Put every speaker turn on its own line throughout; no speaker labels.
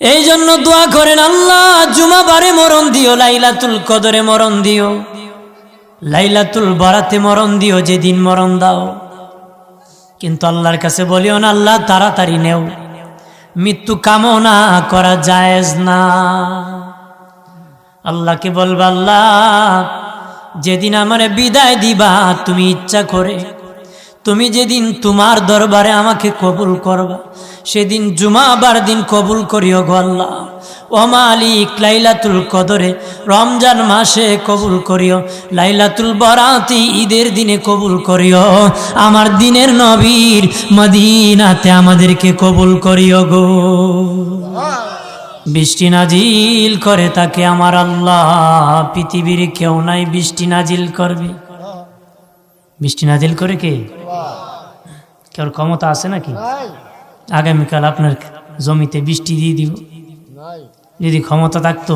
এই জন্য দোয়া করেন, আল্লাহ, জুমাবারে মরণ দিও, লাইলাতুল কদরে মরণ দিও। লাইলাতুল বারাতে মরণ দিও, যেদিন মরণ দাও। কিন্তু আল্লাহর কাছে বলিও না, আল্লাহ, তাড়াতাড়ি নেও। মৃত্যু কামনা করা জায়েজ না। আল্লাহকে বলবা, আল্লাহ, যেদিন আমার বিদায় দিবা, তুমি ইচ্ছা করে তুমি যেদিন তোমার দরবারে আমাকে কবুল করবা, সেদিন জুমাবার দিন কবুল করিও গল্লা ও মালিক, লাইলাতুল কদরে রমজান মাসে কবুল করিও, লাইলাতুল বরাতি ঈদের দিনে কবুল করিও। আমার দিনের নবীর মদিনাতে আমাদেরকে কবুল করিও গো। বৃষ্টি নাজিল করে তাকে আমার আল্লাহ, পৃথিবীর কেউ নাই বৃষ্টি নাজিল করবে। বৃষ্টি নাজিল করে কে? কেউ ক্ষমতা আছে নাকি? আগামীকাল আপনার জমিতে বৃষ্টি দিয়ে দিব। যদি ক্ষমতা থাকতো,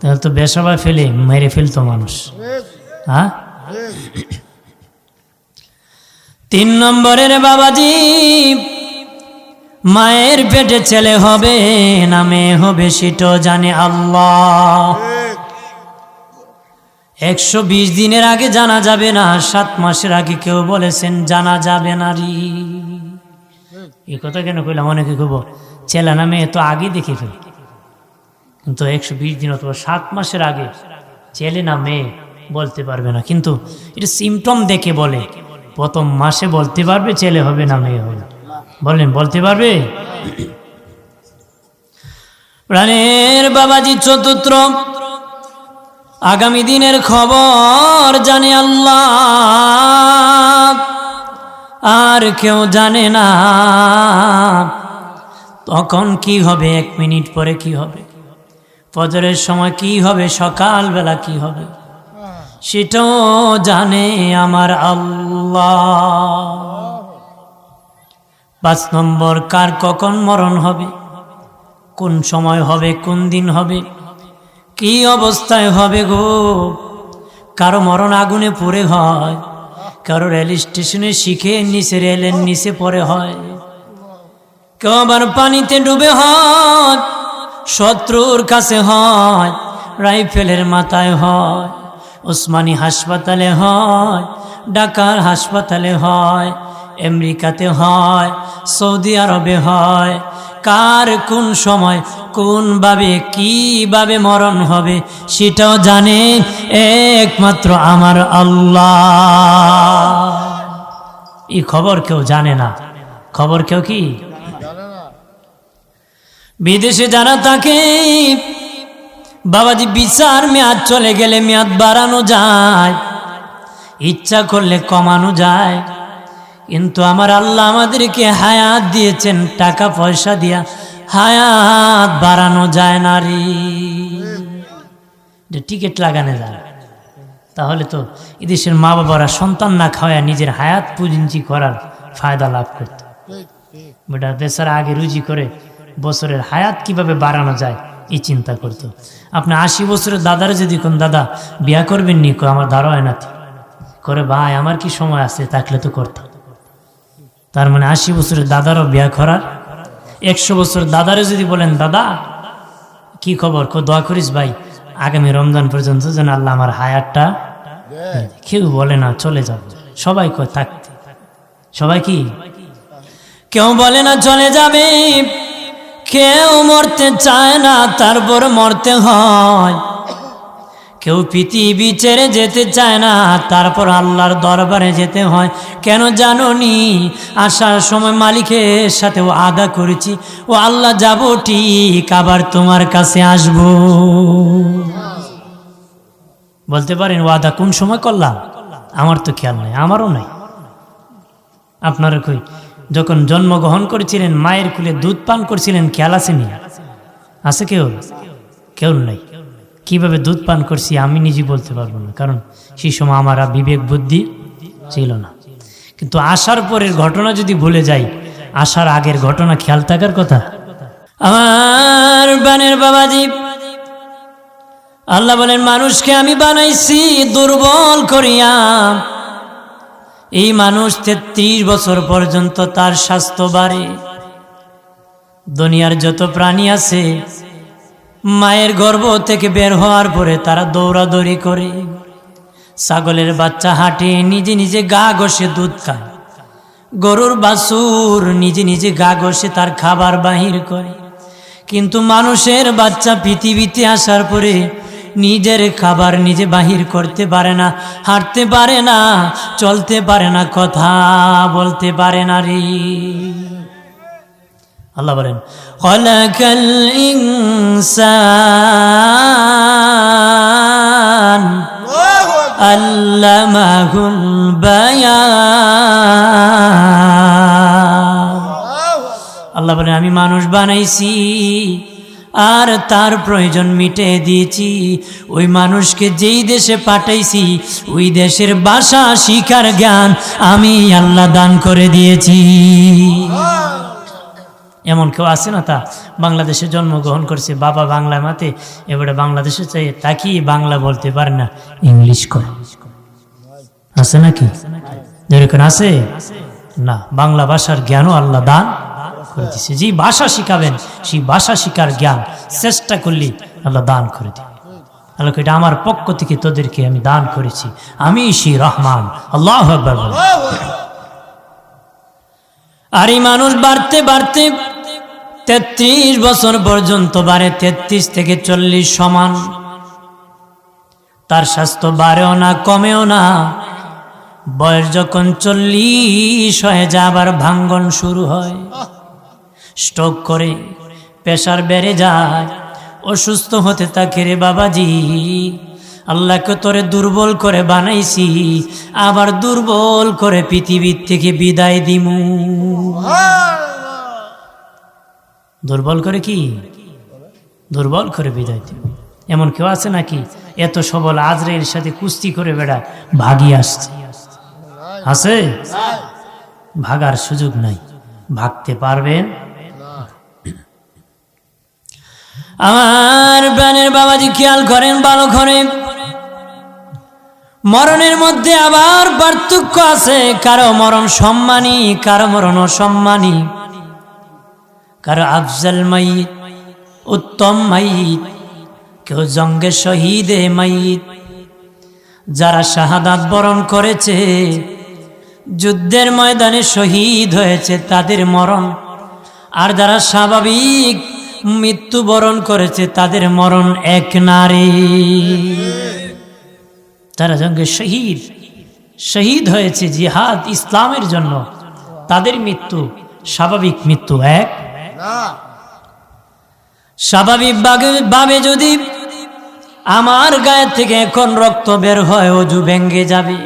তাহলে তো বেসবা ফেলে মেরে ফেলতো মানুষ। হ্যাঁ? তিন নম্বরের বাবাজি, মায়ের পেটে ছেলে হবে না মেয়ে হবে সেটা জানে আল্লাহ। একশো বিশ দিনের আগে জানা যাবে না সাত মাসের আগে কেউ বলেছেন জানা যাবে না রি। এই কথা কেন কইলাম? অনেকে কব ছেলে না মেয়ে তো আগে দেখে ফেল। কিন্তু একশো বিশ দিন অথবা সাত মাসের আগে ছেলে না মেয়ে বলতে পারবে না। কিন্তু এটা সিমটম দেখে বলে প্রথম মাসে বলতে পারবে ছেলে হবে না মেয়ে হবে বলেন বলতে পারবে? প্রাণের বাবাজি চতুর্থ আগামী দিনের খবর জানে আল্লাহ। আর কেউ জানে না তখন কি হবে, এক মিনিট পরে কি হবে? ফজরের সময় কি হবে, সকালবেলা কি হবে? সেটাও জানে আমার আল্লাহ। পাঁচ নম্বর, কার কখন মরণ হবে? কোন সময় হবে, কোন দিন হবে? কি অবস্থায় হবে গো? কারও মরণ আগুনে পড়ে হয়, কারও রেল স্টেশনে শিখে নিচে, রেলের নিচে পড়ে হয়। কেউ আবার পানিতে ডুবে হয়, শত্রুর কাছে হয়, রাইফেলের মাথায় হয়, ওসমানী হাসপাতালে হয়, ঢাকার হাসপাতালে হয়, আমেরিকাতে হয়, সৌদি আরবে হয় কার কোন সময় কোনভাবে কীভাবে মরণ হবে, সেটাও জানে একমাত্র আমার আল্লাহ। এই খবর কেউ জানে না। খবর কেউ কি? বিদেশে যারা থাকে, বাবাজি বিচার মেয়াদ চলে গেলে মেয়াদ বাড়ানো যায়, ইচ্ছা করলে কমানো যায়। কিন্তু আমার আল্লাহ আমাদেরকে হায়াত দিয়েছেন, টাকা পয়সা দিয়া। হায়াত বাড়ানো যায় না রে। টিকিট লাগানো যায়। তাহলে তো এদেশের মা বাবারা সন্তান না খাওয়া নিজের হায়াত পুঁজি করার ফায়দা লাভ করত। বেটা, বেচারা আগে রুজি করে বছরের হায়াত কীভাবে বাড়ানো যায়, এই চিন্তা করত। আপনি আশি বছরের দাদারা যদি কোন দাদা বিয়া করবেন নি আমার দাঁড়ায় নাতি করে, ভাই, আমার কি সময় আছে? থাকলে তো করতাম। তার মানে আশি বছরের দাদারও বিয়া করার। একশো বছর দাদারে যদি বলেন, দাদা, কি খবর? দোয়া করিস ভাই, আগামী রমজান পর্যন্ত যেন আল্লাহ আমার হায়ারটা কেউ বলে না, চলে যাব সবাই কয় থাকতে সবাই কি? কেউ বলে না, চলে যাবে। কেউ মরতে চায় না, তারপর মরতে হয়। কেউ পৃথিবী ছেড়ে যেতে চায় না, তারপর আল্লাহর দরবারে যেতে হয়। কেন জানোনি? আসার সময় মালিকের সাথে ও আদা করেছি। ও আল্লাহ, যাব ঠিক, আবার তোমার কাছে আসব। বলতে পারেন ও আদা কোন সময় করলাম? আমার তো খেয়াল নাই, আমারও নাই। আপনারা কই, যখন জন্মগ্রহণ করেছিলেন, মায়ের কুলে দুধ পান করছিলেন, খেয়াল আসেনি আছে কেউ? কেউ নাই। কীভাবে দুধ পান করছি আমি নিজে বলতে পারব না। কারণ সেই সময় আমার বিবেক বুদ্ধি ছিল না। কিন্তু আসার পরের ঘটনা যদি ভুলে যাই আসার আগের ঘটনা খেয়াল থাকার কথা। আমার বানের বাবাজি, আল্লাহ বলেন, মানুষকে আমি বানাইছি দুর্বল করিয়া। এই মানুষ তেত্রিশ বছর পর্যন্ত তার স্বাস্থ্য বাড়ে। দুনিয়ার যত প্রাণী আছে মায়ের গর্ভ থেকে বের হওয়ার পরে তারা দৌড়াদৌড়ি করে। ছাগলের বাচ্চা হাঁটে, নিজে নিজে গা ঘষে দুধ খায়। গরুর বাছুর নিজে নিজে গা ঘষে তার খাবার বাহির করে। কিন্তু মানুষের বাচ্চা পৃথিবীতে আসার পরে নিজের খাবার নিজে বাহির করতে পারে না, হাঁটতে পারে না, চলতে পারে না, কথা বলতে পারে না রে। আল্লাহ বলেন আল্লাহ বলেন, আমি মানুষ বানাইছি আর তার প্রয়োজন মিটে দিয়েছি। ওই মানুষকে যেই দেশে পাঠাইছি, ওই দেশের ভাষা শিকার জ্ঞান আমি আল্লাহ দান করে দিয়েছি। এমন কেউ আছে না তা? বাংলাদেশে জন্মগ্রহণ করছে বাবা বাংলা মাতে, এবারে বাংলাদেশে চাই তাকি বাংলা বলতে পারে না, ইংলিশ করে আছে নাকি? যেরকম আছে? না, বাংলা ভাষার জ্ঞানও আল্লাহ দান করে দিছে যে ভাষা শিখাবেন, সেই ভাষা শিকার জ্ঞান চেষ্টা করলে আল্লাহ দান করে দিবে। আল্লাহ এটা আমার পক্ষ থেকে তোদেরকে আমি দান করেছি। আমি সেই রহমান। আল্লাহ আর এই মানুষ বাড়তে বাড়তে তেত্রিশ বছর পর্যন্ত বাড়ে তেত্রিশ থেকে চল্লিশ সমান। তার স্বাস্থ্য বাড়েও না, কমেও না। বয়স যখন চল্লিশ হয়ে যায়, আবার ভাঙ্গন শুরু হয়। স্ট্রোক করে প্রেশার বেড়ে যায়। অসুস্থ হতে থাকে রে বাবাজি, আল্লাহকে তোরে দুর্বল করে বানাইছি, আবার দুর্বল করে পৃথিবীর থেকে বিদায় দিমু। দুর্বল করে কি? দুর্বল করে বিদায় দিব। এমন কেউ আছে নাকি? এত সবল আজরের সাথে কুস্তি করে বেড়া ভাগি আসছে। আছে? ভাগার সুযোগ নাই। ভাগতে পারবেন? আমার প্রাণের বাবাজি খেয়াল করেন, ভালো করে। মরণের মধ্যে আবার পার্থক্য আছে। কারও মরণ সম্মানী, কারও মরণ অসম্মানী। কারও আফজাল মাইত, উত্তম মাইত, কেউ জঙ্গে শহীদে মাইত। যারা শাহাদাত বরণ করেছে, যুদ্ধের ময়দানে শহীদ হয়েছে, তাদের মরণ। আর যারা স্বাভাবিক মৃত্যুবরণ করেছে, তাদের মরণ এক নারী। তারা জঙ্গে শহীদ শহীদ হয়েছে জিহাদ ইসলামের জন্য, তাদের মৃত্যু স্বাভাবিক মৃত্যু এক স্বাভাবিক ভাবে যদি আমার গায়ের থেকে এখন রক্ত বের হয় অজু ভেঙ্গে যাবে।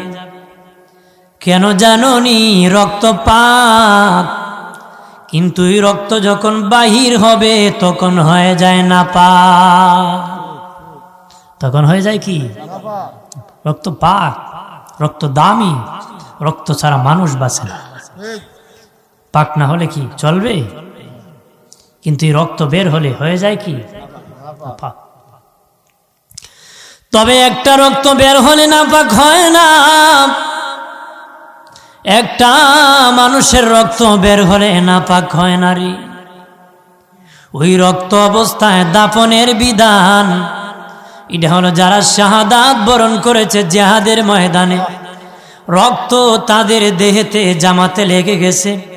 কেন জাননি রক্তপাত কিন্তু এই রক্ত যখন বাহির হবে তখন হয়ে যায় না পা তখন হয়ে যায় কি? রক্ত পাক। রক্ত দামি। রক্ত ছাড়া মানুষ বাঁচে না। পাক না হলে কি চলবে? কিন্তু এই রক্ত বের হলে হয়ে যায় কি। তবে একটা রক্ত বের হলে না পাক হয় না। একটা মানুষের রক্ত বের হলে না পাক হয় না রে। ওই রক্ত অবস্থায় দাপনের বিধান। এটা হলো যারা শাহাদাত বরণ করেছে জেহাদের ময়দানে। রক্ত তাদের দেহেতে জামাতে লেগে গেছে।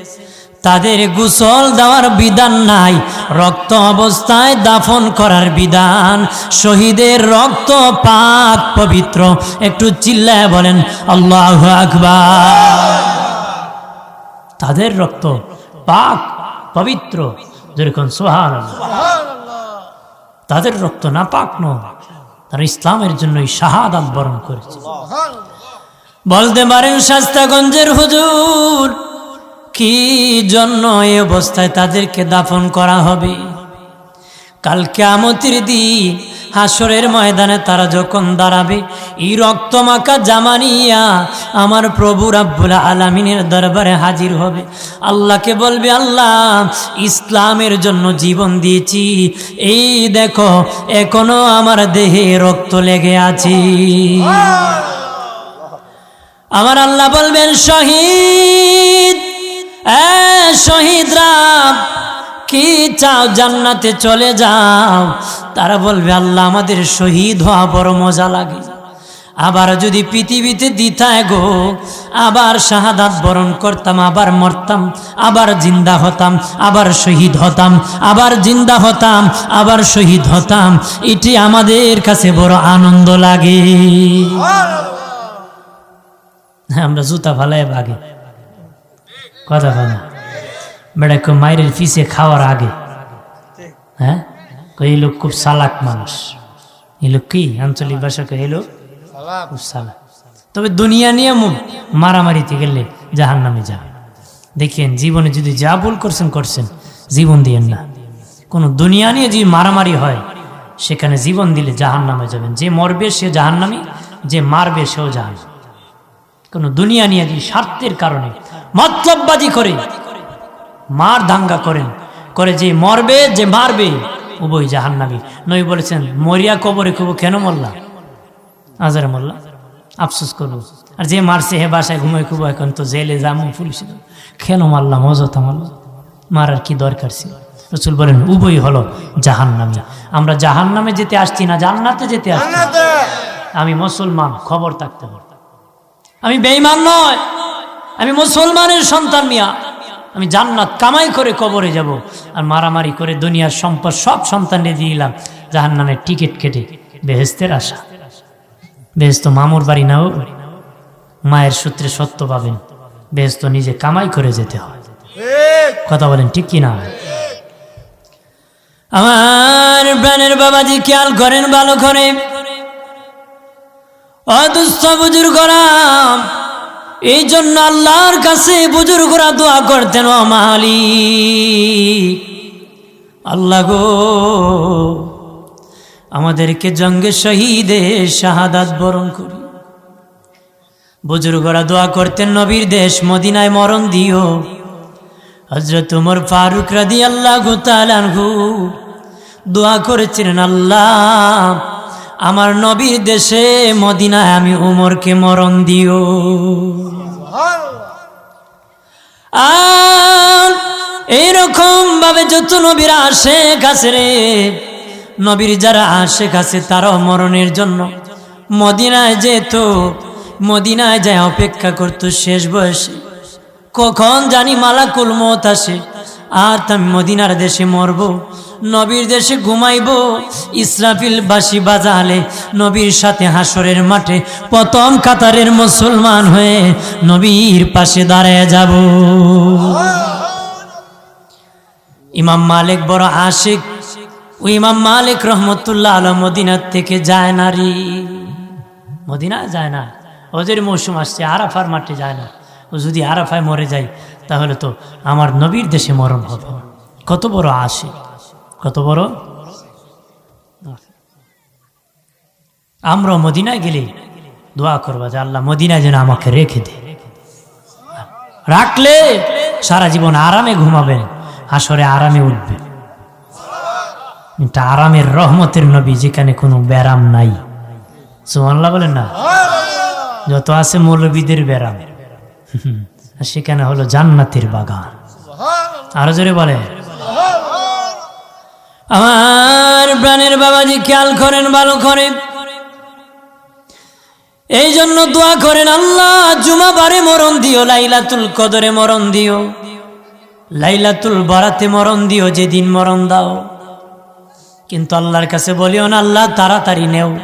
তাদের গুসল দেওয়ার বিধান নাই। রক্ত অবস্থায় দাফন করার বিধান। শহীদের রক্ত পাক পবিত্র। একটু চিল্লায় বলেন আল্লাহ আকবার। তাদের রক্ত পাক পবিত্র। যেরকম সোহান তাদের রক্ত না পাক নয় তারা ইসলামের জন্যই শাহাদাত বরণ করেছে। বলতে পারেন শাস্তাগঞ্জের হুজুর কি জন্য এই অবস্থায় তাদেরকে দাফন করা হবে? কালকে আমতির দিন হাসরের ময়দানে তারা যখন দাঁড়াবে এই রক্তমাখা জামানিয়া আমার প্রভু রাব্বুল আলামিনের দরবারে হাজির হবে। আল্লাহকে বলবে আল্লাহ ইসলামের জন্য জীবন দিয়েছি। এই দেখো এখনও আমার দেহে রক্ত লেগে আছে। আমার আল্লাহ বলবেন শহীদ শহীদরা কি চাও জান্নাতে চলে যাও? তারা বলবে আল্লাহ আমাদের শহীদ হওয়া বড় মজা লাগে। আবার যদি পৃথিবীতে দিতায় গো আবার শাহাদাত বরণ করতাম আবার মরতাম আবার জিন্দা হতাম আবার শহীদ হতাম আবার জিন্দা হতাম আবার শহীদ হতাম এটি আমাদের কাছে বড় আনন্দ লাগে। হ্যাঁ, আমরা জুতা ফালাই ভাগে। কথা বলা বেড়া কেউ মায়ের ফিসে খাওয়ার আগে হ্যাঁ? এই লোক খুব সালাক মানুষ। এই লোক কি? আঞ্চলিক ভাষা কে এই লোক খুব সালাক। তবে দুনিয়া নিয়ে মু- মারামারিতে গেলে জাহান নামে যা দেখেন জীবনে যদি যা ভুল করছেন করছেন জীবন দিয়েন না। কোনো দুনিয়া নিয়ে যদি মারামারি হয় সেখানে জীবন দিলে জাহান নামে যাবেন। যে মরবে সে জাহান নামি যে মারবে সেও জাহান কোনো দুনিয়া নিয়ে যদি স্বার্থের কারণে মতলববাজি করে মার দাঙ্গা করেন করে যে মরবে যে মারবে উভয় জাহান্নাবি নই বলেছেন মরিয়া কবরে কব কেন মরলা? আজারে মরলা? আফসোস করব। আর যে মারছে হে বাসায় ঘুমাই খুব এখন তো জেলে যাব পুলিশ কেন মারলাম অযথা মারলাম মারার কি দরকার ছিল? রসুল বলেন উভয় হলো জাহান্নামি। আমরা জাহান্নামে যেতে আসছি না জান্নাতে যেতে আসছি আমি মুসলমান খবর থাকতে পারতাম আমি বেঈমান নয়। আমি মুসলমানের সন্তান মিয়া। আমি জান্নাত কামাই করে কবরে যাব আর মারামারি করে দুনিয়ার সম্পদ সব সন্তানকে দিয়ে দিলাম। জাহান নামের টিকিট কেটে বেহেস্তের আশা। বেহেস্ত মামুর বাড়ি নাও। মায়ের সূত্রে সত্য পাবেন বেহেস্ত নিজে কামাই করে যেতে হয়। কথা বলেন ঠিক কি না আমার প্রাণের বাবাজি খেয়াল করেন ভালো করে। অদুস্থ বুজুর্গরাম এই জন্য আল্লাহর কাছে বুজুর্গরা দোয়া করতেন, ও মালিক, আল্লাহ গো, আমাদেরকে জঙ্গে শহীদে শাহাদাত বরণ করি। বুজুর্গরা দোয়া করতেন, নবীর দেশ মদিনায় মরণ দিও। হজরত উমর ফারুক রাদি আল্লাহ গো গুতালানহু দোয়া করেছিলেন, আল্লাহ আমার নবীর দেশে, মদিনায় আমি উমরকে মরণ দিও। আর এইরকম ভাবে যত নবীরা আসে কাছে রে, নবীর যারা আসে কাছে তারাও মরণের জন্য মদিনায় যেত, মদিনায় যায় অপেক্ষা করতো শেষ বয়সে। কখন জানি মালাকুল মত আসে। আর আমি মদিনার দেশে মরব, নবীর দেশে ঘুমাইব। ইসরাফিল বাসি বাজালে নবীর সাথে হাসরের মাঠে, প্রথম কাতারের মুসলমান হয়ে নবীর পাশে দাঁড়ায় যাব। ইমাম মালিক বড় আশিক, ও ইমাম মালিক রহমতুল্লাহ আল মদিনার থেকে যায় না রে। মদিনা যায় না ওদের মৌসুম আসছে, আরাফার মাঠে যায় না। ও যদি আরাফায় মরে যায় তাহলে তো আমার নবীর দেশে মরণ হবে। কত বড় আসে কত বড়? আমরা মদিনায় গেলে দোয়া করবা যে আল্লাহ মদিনায় যেন আমাকে রেখে দে। রাখলে সারা জীবন আরামে ঘুমাবেন আসরে আরামে উঠবে এটা আরামের রহমতের নবী যেখানে কোনো ব্যারাম নাই। সুমাল্লাহ বলেন না? যত আছে মৌলবীদের ব্যারাম। হুম, আর সেখানে হলো জান্নাতের বাগান। আরও জোরে বলে। আমার প্রাণের বাবাজি খেয়াল করেন, ভালো করে। এই জন্য দোয়া করেন, আল্লাহ, জুমাবারে মরণ দিও, লাইলাতুল কদরে মরণ দিও। লাইলাতুল বারাতে মরণ দিও, যেদিন মরণ দাও। কিন্তু আল্লাহর কাছে বলিও না, আল্লাহ, তাড়াতাড়ি নেও।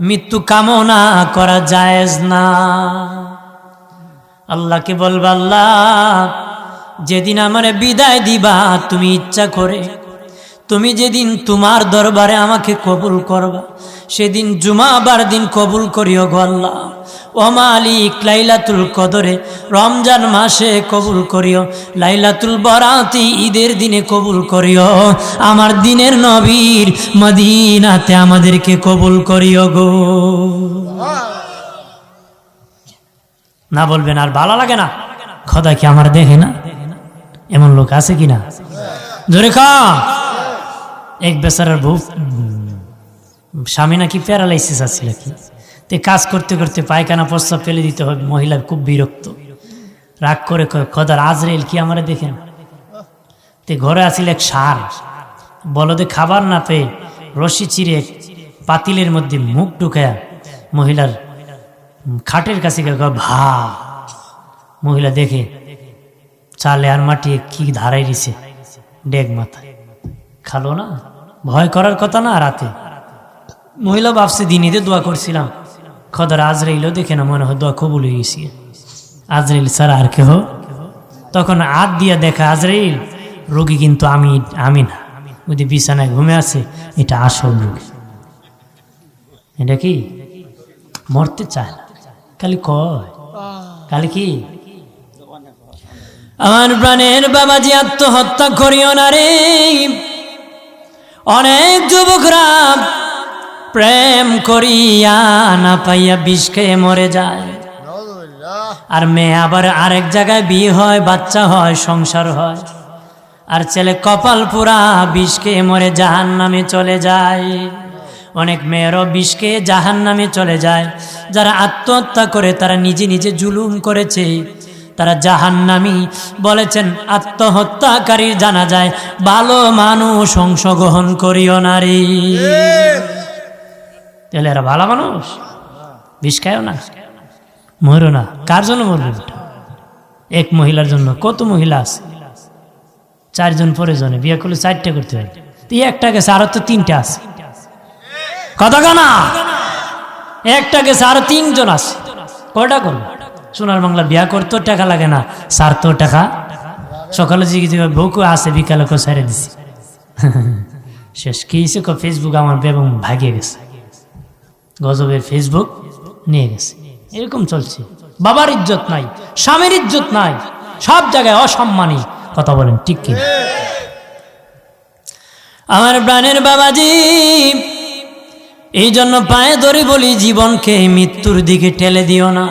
মৃত্যু কামনা করা জায়েজ না। আল্লাহকে বলবা, আল্লাহ, যেদিন আমার বিদায় দিবা, তুমি ইচ্ছা করে, তুমি যেদিন তোমার দরবারে আমাকে কবুল করবা, সেদিন জুমাবার দিন কবুল করিও গো আল্লাহ। ও মালিক, লাইলাতুল কদরে রমজান মাসে কবুল করিও, লাইলাতুল বরাতি ঈদের দিনে কবুল করিও। আমার দিনের নবীর মদিনাতে আমাদেরকে কবুল করিও গো। না বলবেন, আর ভালো লাগে না? খোদা কি আমার দেখে না? এমন লোক আছে কি না? জোরে খা এক বেচারার বউ স্বামী নাকি প্যারালাইসিস আছে নাকি? তে কাজ করতে করতে পায়খানা প্রস্তাব ফেলে দিতে হবে মহিলা খুব বিরক্ত। রাগ করে খোদার আজরেল কি আমারে দেখেন তে ঘরে আসিল এক সার। বলদে খাবার না পেয়ে রশি চিরে পাতিলের মধ্যে মুখ ঢুকায়া মহিলার খাটের কাছে ভা। মহিলা দেখে, চালে আর মাটি কি ধারাই দিছে ডেগ মাথা খালো না? ভয় করার কথা না রাতে? মহিলা ভাবছে, দিনিতে দোয়া করছিলাম। খদর আজরাইলও দেখে না মনে হয় দোয়া কবুল হয়ে গেছি। আজরাইল স্যার আর কেহ? তখন হাত দিয়া দেখা, আজরাইল, রোগী কিন্তু আমি আমি না। ওই যে বিছানায় ঘুমে আছে, এটা আসল রোগী। এটা কি? মরতে চায় খালি কয়? খালি কি? আমার প্রাণের বাবাজি আত্মহত্যা করিও না রে। অনেক যুবকরা প্রেম করিয়া না পাইয়া বিষ খেয়ে মরে যায়। আর মেয়ে আবার আরেক জায়গায় বিয়ে হয় বাচ্চা হয় সংসার হয়। আর ছেলে কপাল পুরা বিষ খেয়ে মরে জাহান নামে চলে যায়। অনেক মেয়েরও বিষকে জাহান নামে চলে যায়। যারা আত্মহত্যা করে, তারা নিজে নিজে জুলুম করেছে। তারা জাহান্নামি বলেছেন, আত্মহত্যাকারীর জানা যায়, ভালো মানুষ অংশগ্রহণ করিও নারী তাহলে এরা ভালো মানুষ? বিষ খায়ও না? মরো না। কার জন্য মরবে এক মহিলার জন্য। কত মহিলা আছে? চারজন পরে জনে। বিয়ে করলে চারটে করতে হয়। তুই একটা গেছে, আরও তো তিনটে আছে। কথা কানা একটা গেছে আরও তিনজন আছে। কয়টা করবে সোনার বাংলা বিয়া করতেও টাকা লাগে না। সার তো টাকা। সকালে জিজ্ঞেস বউকে আছে বিকালে কো সারে দিছি। শেষ কি কো? ফেসবুক আমার বেগম ভাগিয়ে গেছে। গজবের ফেসবুক নিয়ে গেছে। এরকম চলছে। বাবার ইজ্জত নাই স্বামীর ইজ্জত নাই। সব জায়গায় অসম্মানী। কথা বলেন ঠিক কিনা আমার প্রাণের বাবাজি এই জন্য পায়ে ধরে বলি, জীবনকে মৃত্যুর দিকে ঠেলে দিও না।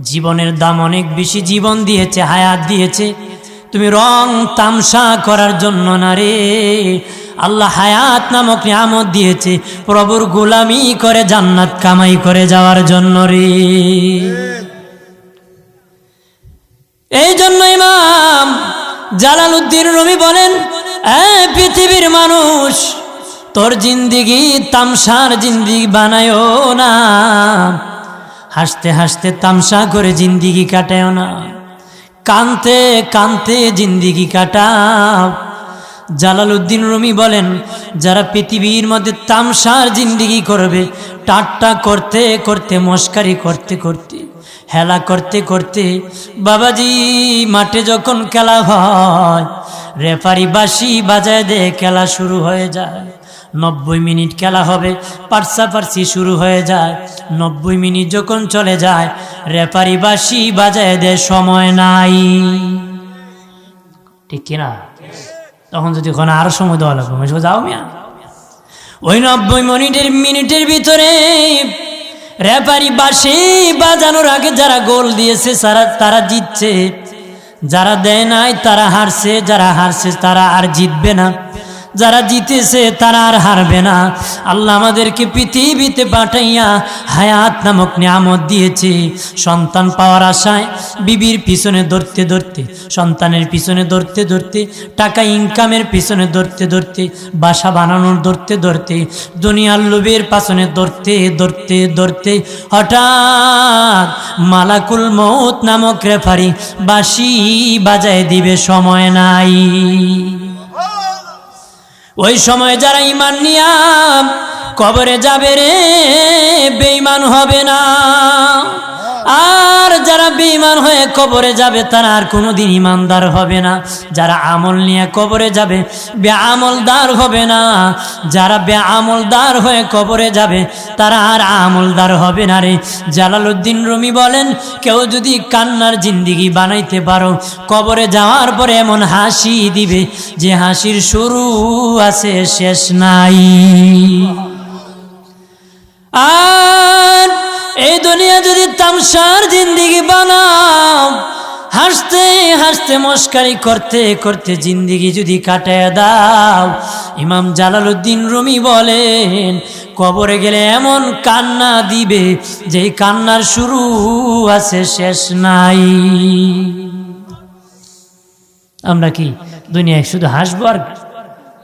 জীবনের দাম অনেক বেশি, জীবন দিয়েছে, হায়াত দিয়েছে। তুমি রং তামসা করার জন্য না রে। আল্লাহ হায়াত নামক নিয়ামত দিয়েছে, প্রভুর গোলামি করে জান্নাত কামাই করে যাওয়ার জন্য রে। এই জন্য ইমাম জালালউদ্দিন রবি বলেন, "এ পৃথিবীর মানুষ তোর জিন্দিগি তামসার জিন্দিগি বানায়ও না। হাসতে হাসতে তামসা করে জিন্দিগি কাটায়ও না। কানতে কানতে জিন্দিগি কাটাও। জালালউদ্দিন রুমি বলেন, যারা পৃথিবীর মধ্যে তামসার জিন্দিগি করবে, টাট্টা করতে করতে, মস্কারি করতে করতে, হেলা করতে করতে, বাবাজি মাঠে যখন খেলা হয় রেফারি বাসি বাজায় দে খেলা শুরু হয়ে যায়। নব্বই মিনিট খেলা হবে, পার্সাপার্সি শুরু হয়ে যায়। নব্বই মিনিট যখন চলে যায়, রেফারি বাসি বাজায় দে সময় নাই। ঠিক কিনা? তখন যদি ওখানে আরও সময় দেওয়া লাগবে যাও মিয়া। ওই নব্বই মিনিটের মিনিটের ভিতরে রেফারি বাসি বাজানোর আগে যারা গোল দিয়েছে তারা তারা জিতছে। যারা দেয় নাই, তারা হারছে, যারা হারছে, তারা আর জিতবে না। যারা জিতেছে তারা আর হারবে না। আল্লাহ আমাদেরকে পৃথিবীতে পাঠাইয়া হায়াত নামক নিয়ামত দিয়েছে। সন্তান পাওয়ার আশায় বিবির পিছনে ধরতে ধরতে সন্তানের পিছনে ধরতে ধরতে টাকা ইনকামের পিছনে ধরতে ধরতে বাসা বানানোর ধরতে ধরতে দুনিয়ার লোভের পাছনে ধরতে ধরতে ধরতে হঠাৎ মালাকুল মৌত নামক রেফারি বাসি বাজায় দিবে সময় নাই। ওই সময় যারা ইমান নিয়া কবরে যাবে রে বেইমান হবে না। যারা বেঈমান হয়ে কবরে যাবে, তারা আর কোনোদিন ইমানদার হবে না। যারা আমল নিয়ে কবরে যাবে, বেআমলদার হবে না। যারা বেআমলদার হয়ে কবরে যাবে, তারা আর আমলদার হবে না রে। জালালউদ্দিন রুমি বলেন, কেউ যদি কান্নার জিন্দিগি বানাইতে পারো, কবরে যাওয়ার পরে এমন হাসি দিবে যে হাসির শুরু আছে, শেষ নাই। আর এই দুনিয়া যদি তামসার জিন্দিগি বানাও, হাসতে হাসতে মস্কারি করতে করতে জিন্দিগি যদি কাটায় দাও, ইমাম জালালউদ্দিন রুমি বলেন, কবরে গেলে এমন কান্না দিবে যে কান্নার শুরু আছে শেষ নাই। আমরা কি দুনিয়ায় শুধু হাসবো আর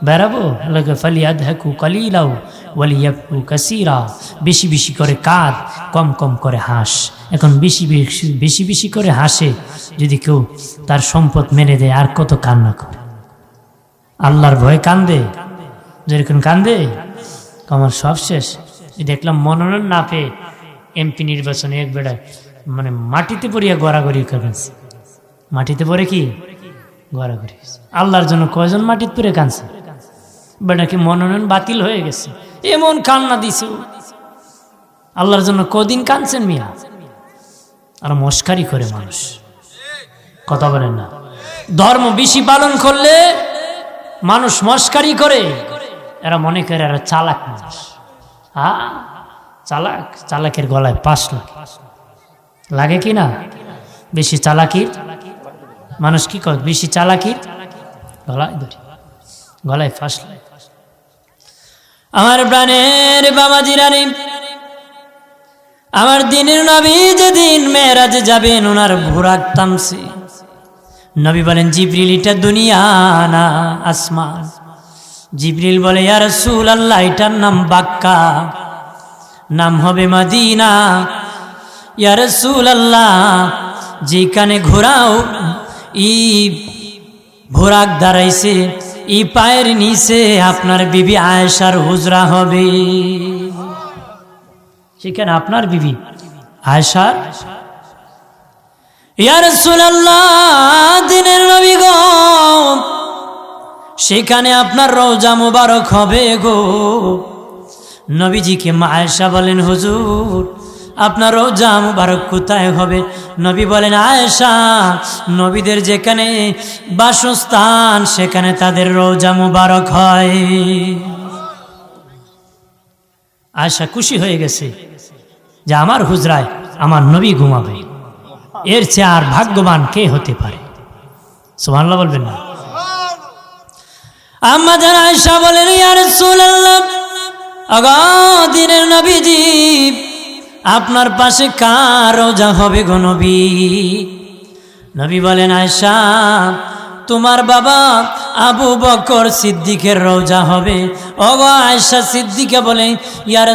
বেড়াবো? ফালিয়াদ হেকু কালিলাও। ওয়ালিয়াকু কাসিরা। বেশি বেশি করে কাঁদ, কম কম করে হাস। এখন বেশি বেশি বেশি বেশি করে হাসে, যদি কেউ তার সম্পদ মেনে দেয়, আর কত কান্না করে? আল্লাহর ভয়ে কান্দে? যেরকম কান্দে? আমার সব শেষ। দেখলাম মনোনয়ন না পেয়ে এমপি নির্বাচনে এক বেড়ায় মানে মাটিতে পড়িয়া গড়াগড়ি করেছে। মাটিতে পড়ে কি? গড়াগড়ি আল্লাহর জন্য কয়জন মাটিতে পড়ে কাঁদছে? বেটাকে মনোনয়ন বাতিল হয়ে গেছে। এমন কান্না দিছে। আল্লাহর জন্য কদিন কাঁদছেন মিয়া? আর মস্কারি করে মানুষ। কথা বলেন না। ধর্ম বেশি পালন করলে মানুষ মস্কারি করে। এরা মনে করে এরা চালাক মানুষ। হ্যাঁ চালাক? চালাকের গলায় পাঁচ লাখ লাগে কি না? বেশি চালাকির মানুষ কি করে? বেশি চালাকির গলায় ধরি গলায় ফাঁস লাগে। আমার প্রাণের বাবা জিরানি, আমার দিনের নবী যেদিন মেয়েরাজে যাবেন, ওনার ভোরাক তামসে। নবী বলেন, জিবরিল, এটা দুনিয়া না আসমান। জিবরিল বলে ইয়ার সুল আল্লাহ এটার নাম বাক্কা। নাম হবে মাদিনা। ইয়ার সুল আল্লাহ যেখানে ঘোরাও ই ভোরাক দাঁড়াইছে ই পায়ের নিচে আপনার বিবি আয়েশার হুজরা হবে। সেখানে আপনার বিবি? আয়েশার? দিনের নবী সেখানে আপনার রোজা মুবারক হবে গো। নবীজিকে মা আয়েশা বলেন, হুজুর আপনার রোজা মুবারক কোথায় হবে? নবী বলেন, আয়েশা, নবীদের যেখানে বাসস্থান, সেখানে তাদের রোজা মুবারক হয়। আয়েশা খুশি হয়ে গেছে যে আমার হুজরায় আমার নবী ঘুমাবে। এর চেয়ে আর ভাগ্যবান কে হতে পারে? সুবহানাল্লাহ বলবেন না। জান আয়েশা বলেন, ইয়া রাসূলুল্লাহ, আগা দিনের নবীজি আপনার পাশে কার রোজা হবে গো নবী? নবী বলেন, আয়েশা, তোমার বাবা আবু বকর সিদ্দিকের রোজা হবে। গো আয়েশা সিদ্দিকে বলে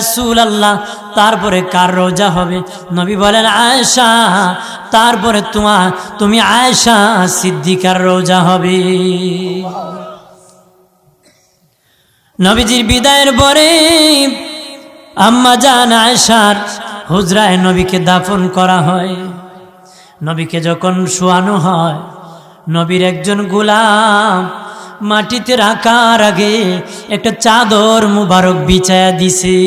সুল আল্লাহ তারপরে কার রোজা হবে? নবী বলেন, আয়েশা, তারপরে তোমার তুমি আয়েশা সিদ্দিকার রোজা হবে। নবীজির বিদায়ের পরে আম্মা জান আয়েশার হুজরায় নবীকে দাফন করা হয়। নবীকে যখন শোয়ানো হয়, নবীর একজন গোলাম মাটিতে রাখার আগে একটা চাদর মুবারক বিছায়া দিছে।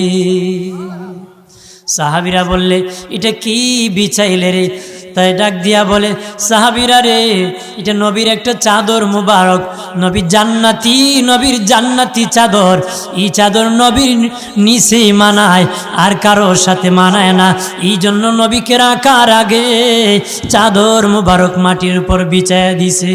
সাহাবিরা বললে, এটা কি বিছাইলে রে? তাই ডাক দিয়া বলে, সাহাবিরা রে, এটা নবীর একটা চাদর মুবারক। নবীর জান্নাতি নবীর জান্নাতি চাদর। এই চাদর নবীর নিচে মানায়, আর কারোর সাথে মানায় না। এই জন্য নবীকে রাখার আগে চাদর মুবারক মাটির উপর বিছায় দিছে।